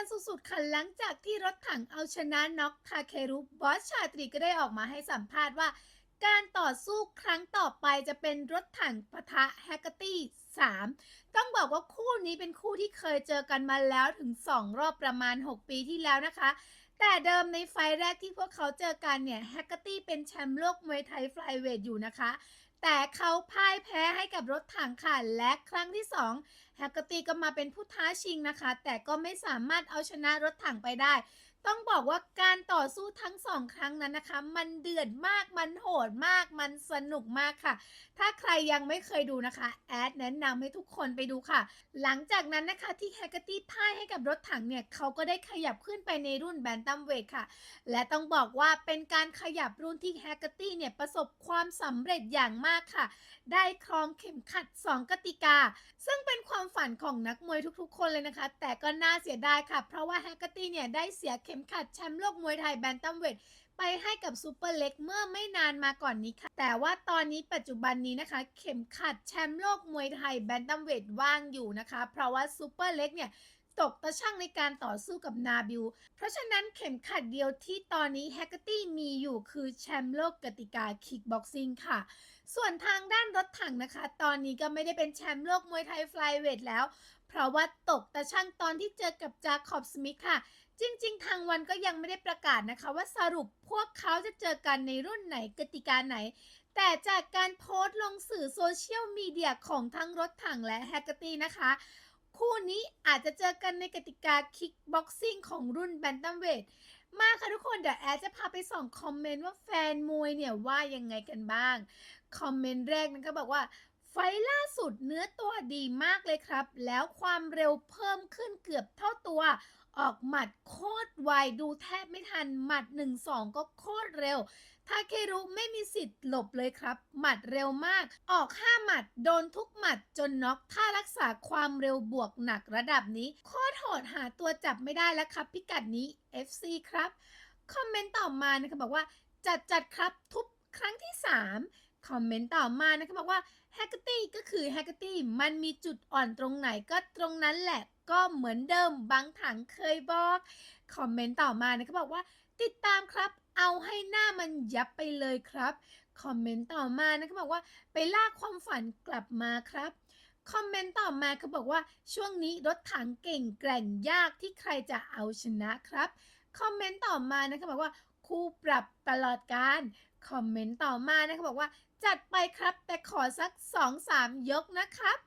กันสุดๆค่ะหลังจากที่รถถังเอาชนะน็อกทาเครุบอสชาตรีก็ได้ออกมาให้สัมภาษณ์ว่า การต่อสู้ครั้งต่อไปจะเป็นรถถังปะทะแฮกเกอร์ตี้ 3 ต้องบอกว่าคู่นี้เป็นคู่ที่เคยเจอกันมาแล้วถึง 2 รอบประมาณ 6 ปีที่แล้วนะคะ แต่เดิมในไฟแรกที่พวกเขาเจอกันเนี่ยแฮกเกอร์ตี้เป็นแชมป์โลกมวยไทยฟลายเวทอยู่นะคะแต่เขาพ่ายแพ้ให้กับรถถังค่ะและครั้งที่ 2 แฮกเกอร์ตี้ก็มาเป็นผู้ท้าชิงนะคะ แต่ก็ไม่สามารถเอาชนะรถถังไปได้ ต้องบอกว่าการต่อสู้ทั้งสองครั้งนั้นนะคะ มันเดือดมากมันโหดมาก มันสนุกมากค่ะ ถ้าใครยังไม่เคยดูนะคะ แอดแนะนำให้ทุกคนไปดูค่ะ หลังจากนั้นนะคะที่แฮกเกอร์ตี้พ่ายให้กับรถถังเนี่ย เขาก็ได้ขยับขึ้นไปในรุ่นแบนตัมเวทค่ะ และต้องบอกว่าเป็นการขยับรุ่นที่แฮกเกอร์ตี้เนี่ยประสบความสำเร็จอย่างมากค่ะ ได้ครองเข็มขัด 2 กติกา ซึ่งเป็นความฝันของนักมวยทุกๆ คนเลยนะคะ แต่ก็น่าเสียดายค่ะ เพราะว่าแฮกเกอร์ตี้เนี่ยได้เสียเข็มขัดแชมป์โลกมวยไทยแบนตัมเวทไปให้กับซูเปอร์เล็กเมื่อไม่นานมาก่อนนี้ค่ะ แต่ว่าตอนนี้ปัจจุบันนี้นะคะ เข็มขัดแชมป์โลกมวยไทยแบนตัมเวทว่างอยู่นะคะ เพราะว่าซูเปอร์เล็กเนี่ย ตกตะช่างในการต่อสู้กับนาบิล เพราะฉะนั้นเข็มขัดเดียวที่ตอนนี้แฮกเกอร์ตี้มีอยู่คือแชมป์โลกกติกาคิกบ็อกซิ่งค่ะ ส่วนทางด้านรถถังนะคะ ตอนนี้ก็ไม่ได้เป็นแชมป์โลกมวยไทยฟลายเวทแล้ว เพราะว่าตกตะช่างตอนที่เจอกับจาคอบสมิธค่ะ จริง ๆ ทางวันก็ยังไม่ได้ประกาศนะคะ ว่าสรุปพวกเขาจะเจอกันในรุ่นไหนกติกาไหนแต่จากการโพสต์ลงสื่อโซเชียลมีเดียของทั้งรถถังและแฮกเกอร์ตี้นะคะ คู่นี้ อาจจะเจอกันในกติกาคิกบ็อกซิ่งของรุ่นแบนตัมเวทมาค่ะทุกคนเดี๋ยวแอดจะพาไปส่องคอมเมนต์ว่าแฟนมวยเนี่ยว่ายังไงกันบ้าง คอมเมนต์แรกนั้นก็บอกว่า ไฟล่าสุดเนื้อตัวดีมากเลยครับ แล้วความเร็วเพิ่มขึ้นเกือบเท่าตัว ออกหมัดโคตรไวดูแทบไม่ทันหมัด 1-2 ก็โคตรเร็วทาเครุไม่มีสิทธิ์หลบเลยครับ หมัดเร็วมาก ออก 5 หมัด โดนทุกหมัดจนน็อกถ้ารักษาความเร็วบวกหนักระดับนี้ โคตรโหดหาตัวจับไม่ได้แล้วครับ พิกัดนี้ FC ครับ คอมเมนต์ต่อมานะคะบอกว่า จัดจัดครับทุบครั้งที่ 3 คอมเมนต์ต่อมานะคะบอกว่า แฮกเกอร์ตี้ก็คือแฮกเกอร์ตี้มันมีจุดอ่อนตรงไหนก็ตรงนั้นแหละ ก็เหมือนเดิมบางถังเคยบอกคอมเมนต์ต่อมานะคะบอกว่า ติดตามครับ เอาให้หน้ามันยับไปเลยครับคอมเมนต์ต่อมานะคะบอกว่าไปลากความฝันกลับมาครับคอมเมนต์ต่อมาเขาบอกว่าช่วงนี้รถถังเก่งแกร่งยากที่ใครจะเอาชนะครับ คอมเมนต์ต่อมานะคะบอกว่าคู่ปรับตลอดการ คอมเมนต์ต่อมานะคะบอกว่า จัดไปครับ แต่ขอสัก 2-3 ยกนะครับ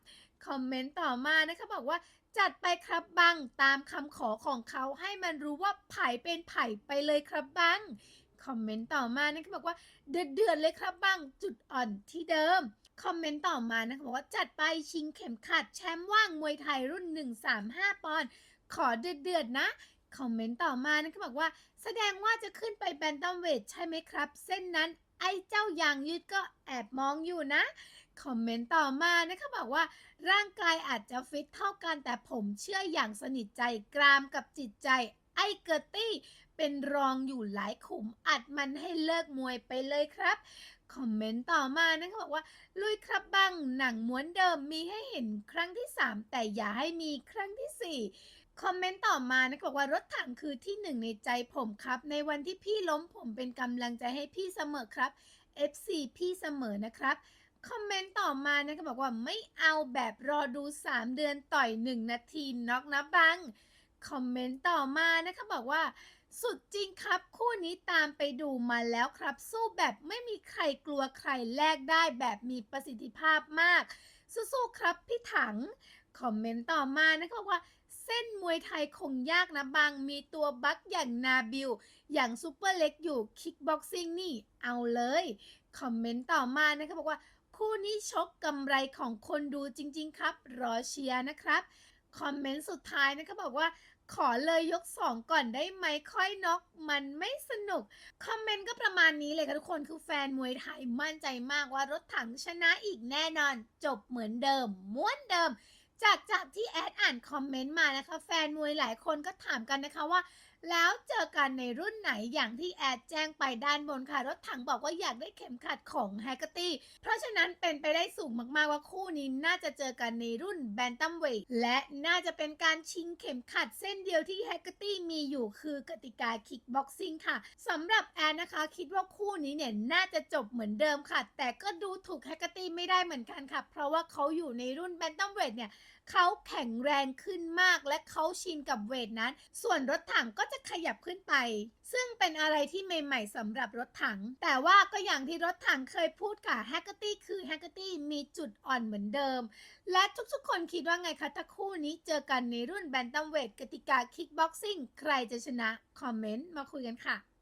คอมเมนต์ต่อมานะคะบอกว่าจัดไปครับบังตามคำขอของเขาให้มันรู้ว่าไผ่เป็นไผ่ไปเลยครับบังคอมเมนต์ต่อมานะคะบอกว่าเดือดเดือดเลยครับบังจุดอ่อนที่เดิมคอมเมนต์ต่อมานะคะบอกว่าจัดไปชิงเข็มขัดแชมป์ว่างมวยไทยรุ่น 135 ปอนด์ขอเดือดเดือดๆนะ คอมเมนต์ต่อมานะคะบอกว่า แสดงว่าจะขึ้นไปแบนตัมเวทใช่ไหมครับ เส้นนั้นไอ้เจ้ายางยืดก็แอบมองอยู่นะ คอมเมนต์ต่อมานะคะบอกว่า ร่างกายอาจจะฟิตเท่ากันแต่ผมเชื่ออย่างสนิทใจกรามกับจิตใจ ไอ้เกอร์ตี้ เป็นรองอยู่หลายขุมอัดมันให้เลิกมวยไปเลยครับ คอมเมนต์ต่อมานะคะบอกว่า ลุยครับบังหนังม้วนเดิมมีให้เห็นครั้งที่ 3 แต่อย่าให้มีครั้งทีสี่4 คอมเมนต์ต่อมานะบอกว่ารถถังคือที่หนึ่งในใจผมครับ ในวันที่พี่ล้มผมเป็นกำลังใจให้พี่เสมอครับ FC พี่เสมอนะครับคอมเมนต์ต่อมานะคะบอกว่าไม่เอาแบบรอดู 3 เดือนต่อย 1 นาทีน็อกนะบังคอมเมนต์ต่อมานะคะบอกว่า สุดจริงครับ คู่นี้ตามไปดูมาแล้วครับ สู้แบบไม่มีใครกลัวใครแลกได้แบบมีประสิทธิภาพมาก สู้ๆครับพี่ถัง คอมเมนต์ต่อมานะคะบอกว่า เส้นมวยไทยคงยากนะบาง มีตัวบัคอย่างนาบิล อย่างซูเปอร์เล็กอยู่คิกบ็อกซิ่งนี่เอาเลย คอมเมนต์ต่อมานะคะบอกว่า คู่นี้ชกกำไรของคนดูจริง ๆ ครับ รอเชียร์นะครับ คอมเมนต์สุดท้ายนะคะบอกว่าขอเลยยก 2 ก่อนได้ไหมค่อยน็อกมันไม่สนุก คอมเมนต์ก็ประมาณนี้เลยค่ะทุกคนคือแฟนมวยไทยมั่นใจมากว่ารถถังชนะอีกแน่นอน จบเหมือนเดิม ม้วนเดิม จากจากที่แอดอ่านคอมเมนต์มานะคะ แฟนมวยหลายคนก็ถามกันนะคะว่า แล้วเจอกันในรุ่นไหนอย่างที่แอดแจ้งไปด้านบนค่ะ รถถังบอกว่าอยากได้เข็มขัดของแฮกเกอร์ตี้ เพราะฉะนั้นเป็นไปได้สูงมากๆว่าคู่นี้น่าจะเจอกันในรุ่นแบนตัมเวทและน่าจะเป็นการชิงเข็มขัดเส้นเดียวที่แฮกเกอร์ตี้มีอยู่คือกติกาคิกบ็อกซิ่งค่ะสำหรับแอนนะคะ คิดว่าคู่นี้เนี่ยน่าจะจบเหมือนเดิมค่ะ แต่ก็ดูถูกแฮกเกอร์ตี้ไม่ได้เหมือนกันค่ะ เพราะว่าเขาอยู่ในรุ่นแบนตัมเวทเนี่ย เขาแข็งแรงขึ้นมากและเขาชินกับเวทนั้น ส่วนรถถังก็จะขยับขึ้นไป ซึ่งเป็นอะไรที่ใหม่ ๆสำหรับรถถัง แต่ว่าก็อย่างที่รถถังเคยพูดค่ะแฮกเกอร์ตี้คือแฮกเกอร์ตี้มีจุดอ่อนเหมือนเดิม และทุกๆคนคิดว่าไงคะถ้าคู่นี้เจอกันในรุ่นแบนตัมเวทกติกาคิกบ็อกซิ่งใครจะชนะ คอมเมนต์มาคุยกันค่ะ